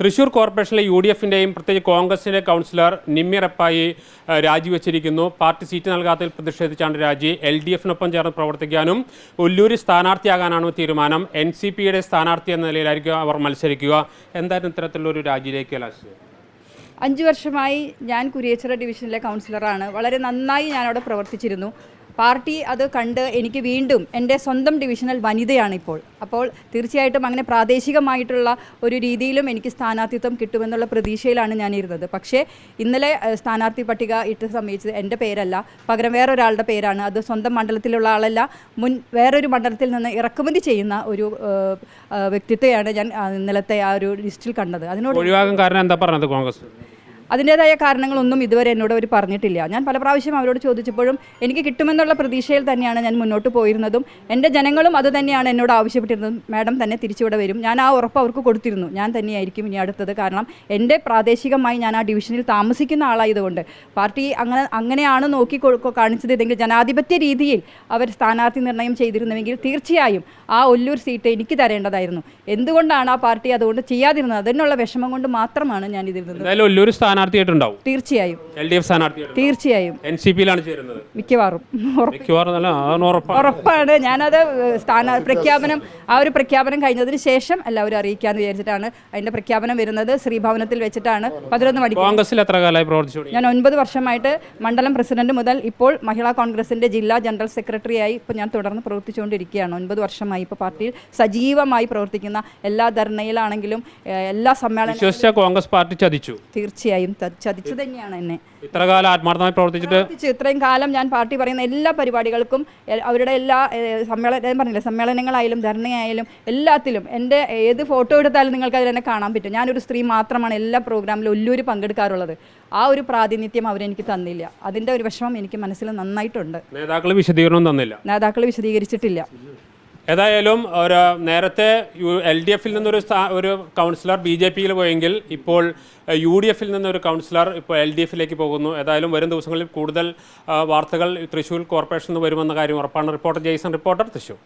തൃശൂർ കോർപ്പറേഷനിലെ U D എഫിന്റെയും പ്രത്യേകിച്ച് കോൺഗ്രസിന്റെ കൗൺസിലർ നിമ്മിറപ്പായി രാജിവെച്ചിരിക്കുന്നു. പാർട്ടി സീറ്റ് നൽകാത്തതിൽ പ്രതിഷേധിച്ചാണ് രാജി. എൽ ഡി എഫിനൊപ്പം ചേർന്ന് പ്രവർത്തിക്കാനും ഉല്ലൂരി സ്ഥാനാർത്ഥിയാകാനാണ് തീരുമാനം. എൻ സി പിയുടെ സ്ഥാനാർത്ഥി എന്ന നിലയിലായിരിക്കും അവർ മത്സരിക്കുക. എന്തായിരുന്നു ഇത്തരത്തിലുള്ള ഒരു രാജിയിലേക്ക് കലാശിച്ചത് അഞ്ച് വർഷമായി ഞാൻ കുരിയച്ചിറ ഡിവിഷനിലെ കൗൺസിലറാണ്. വളരെ നന്നായി ഞാനവിടെ പ്രവർത്തിച്ചിരുന്നു. പാർട്ടി അത് കണ്ട് എനിക്ക് വീണ്ടും എന്റെ സ്വന്തം ഡിവിഷണൽ വനിതയാണ് ഇപ്പോൾ അപ്പോൾ തീർച്ചയായിട്ടും അങ്ങനെ പ്രാദേശികമായിട്ടുള്ള ഒരു രീതിയിലും എനിക്ക് സ്ഥാനാർത്ഥിത്വം കിട്ടുമെന്നുള്ള പ്രതീക്ഷയിലാണ് ഞാനിരുന്നത്. പക്ഷേ ഇന്നലെ സ്ഥാനാർത്ഥി പട്ടിക ഇട്ട് സമയിച്ചത് എന്റെ പേരല്ല. പകരം വേറൊരാളുടെ പേരാണ്. അത് സ്വന്തം മണ്ഡലത്തിലുള്ള ആളല്ല. മുൻ വേറൊരു മണ്ഡലത്തിൽ നിന്ന് ഇറക്കുമതി ചെയ്യുന്ന ഒരു വ്യക്തിത്വയാണ് ഞാൻ ഇന്നലത്തെ ആ ഒരു ലിസ്റ്റിൽ കണ്ടത്. അതിനോട് ഒഴിവാകാൻ കാരണം എന്താ പറഞ്ഞത് കോൺഗ്രസ്? അതിന്റേതായ കാരണങ്ങളൊന്നും ഇതുവരെ എന്നോട് അവർ പറഞ്ഞിട്ടില്ല. ഞാൻ പല പ്രാവശ്യം അവരോട് ചോദിച്ചപ്പോഴും എനിക്ക് കിട്ടുമെന്നുള്ള പ്രതീക്ഷയിൽ തന്നെയാണ് ഞാൻ മുന്നോട്ട് പോയിരുന്നതും എന്റെ ജനങ്ങളും അത് തന്നെയാണ് എന്നോട് ആവശ്യപ്പെട്ടിരുന്നത് മാഡം തന്നെ തിരിച്ചിവിടെ വരും. ഞാൻ ആ ഉറപ്പ് അവർക്ക് കൊടുത്തിരുന്നു. ഞാൻ തന്നെയായിരിക്കും ഇനി അടുത്തത്. കാരണം എന്റെ പ്രാദേശികമായി ഞാൻ ആ ഡിവിഷനിൽ താമസിക്കുന്ന ആളായതുകൊണ്ട് പാർട്ടി അങ്ങനെ അങ്ങനെയാണ് നോക്കി കാണിച്ചത്. ഇതെങ്കിൽ ജനാധിപത്യ രീതിയിൽ അവർ സ്ഥാനാർത്ഥി നിർണയം ചെയ്തിരുന്നുവെങ്കിൽ തീർച്ചയായും ആ ഒല്ലൂർ സീറ്റ് എനിക്ക് തരേണ്ടതായിരുന്നു. എന്തുകൊണ്ടാണ് ആ പാർട്ടി അതുകൊണ്ട് ചെയ്യാതിരുന്നത്? അതിനുള്ള വിഷമം കൊണ്ട് മാത്രമാണ് ഞാൻ ഇതിരുന്നത് ഒല്ലൂർ സ്ഥാനാർത്ഥിയായിട്ടുണ്ടാവും. തീർച്ചയായും. എൽ ഡി എഫ് സ്ഥാനാർത്ഥി തീർച്ചയായും. എൻ സി പിയിലാണ് ചേരുന്നത്. മിക്കവാറും. ഉറപ്പ്. മിക്കവാറും അല്ല അതാണ് ഉറപ്പാണ്. ഉറപ്പാണ്. ഞാനത് സ്ഥാന പ്രഖ്യാപനം ആ ഒരു പ്രഖ്യാപനം കഴിഞ്ഞതിന് ശേഷം എല്ലാവരും അറിയിക്കാന്ന് വിചാരിച്ചിട്ടാണ് അതിന്റെ പ്രഖ്യാപനം വരുന്നത്. ശ്രീഭവനത്തിൽ വെച്ചിട്ടാണ് പതിനൊന്ന് മണിക്ക്. കോൺഗ്രസിൽ എത്ര കാലമായി പ്രവർത്തിച്ചു തുടങ്ങി? ഞാൻ ഒൻപത് വർഷമായിട്ട് മണ്ഡലം പ്രസിഡന്റ് മുതൽ ഇപ്പോൾ മഹിളാ കോൺഗ്രസിന്റെ ജില്ലാ ജനറൽ സെക്രട്ടറി ആയി ഇപ്പോൾ ഞാൻ തുടർന്ന് പ്രവർത്തിച്ചുകൊണ്ടിരിക്കുകയാണ്. ഒൻപത് വർഷമായി ഇപ്പോൾ പാർട്ടിയിൽ സജീവമായി പ്രവർത്തിക്കുന്ന എല്ലാ ധർണയിലാണെങ്കിലും ഏഹ്, എല്ലാ സമ്മേളന വിശ്വസിച്ച കോൺഗ്രസ് പാർട്ടി ചതിച്ചു. തീർച്ചയായും. ത- ചതിച്ചു തന്നെയാണ് എന്നെ. ഇത്ര കാലം ആത്മാർത്ഥമായി പ്രവർത്തിച്ചിട്ട് പ്രവർത്തിച്ചു. ഇത്രയും കാലം ഞാൻ പാർട്ടി പറയുന്ന എല്ലാ പരിപാടികൾക്കും അവരുടെ എല്ലാ സമ്മേളന പറഞ്ഞില്ല സമ്മേളനങ്ങളായാലും ധർണയായാലും എല്ലാത്തിലും എന്റെ ഏത് ഫോട്ടോ എടുത്താലും നിങ്ങൾക്ക് അതിൽ എന്നെ കാണാൻ പറ്റും. ഞാനൊരു സ്ത്രീ മാത്രമാണ് എല്ലാ പ്രോഗ്രാമിലും ഒല്ലൂര് പങ്കെടുക്കാറുള്ളത്. ആ ഒരു പ്രാതിനിധ്യം അവരെനിക്ക് തന്നില്ല. അതിന്റെ ഒരു വിഷമം എനിക്ക് മനസ്സിൽ നന്നായിട്ടുണ്ട്. നേതാക്കൾ വിശദീകരണം തന്നില്ല. നേതാക്കൾ വിശദീകരിച്ചിട്ടില്ല. ഏതായാലും ഒരു നേരത്തെ യു എൽ ഡി എഫിൽ നിന്നൊരു സ്ഥാ- ഒരു കൗൺസിലർ ബി ജെ പിയിൽ പോയെങ്കിൽ ഇപ്പോൾ യു ഡി എഫിൽ നിന്നൊരു കൗൺസിലർ ഇപ്പോൾ എൽ ഡി എഫിലേക്ക് പോകുന്നു. ഏതായാലും വരും ദിവസങ്ങളിൽ കൂടുതൽ വാർത്തകൾ തൃശ്ശൂർ കോർപ്പറേഷനിൽ നിന്ന് വരുമെന്ന കാര്യം ഉറപ്പാണ്. Reporter Jason reporter Thrissur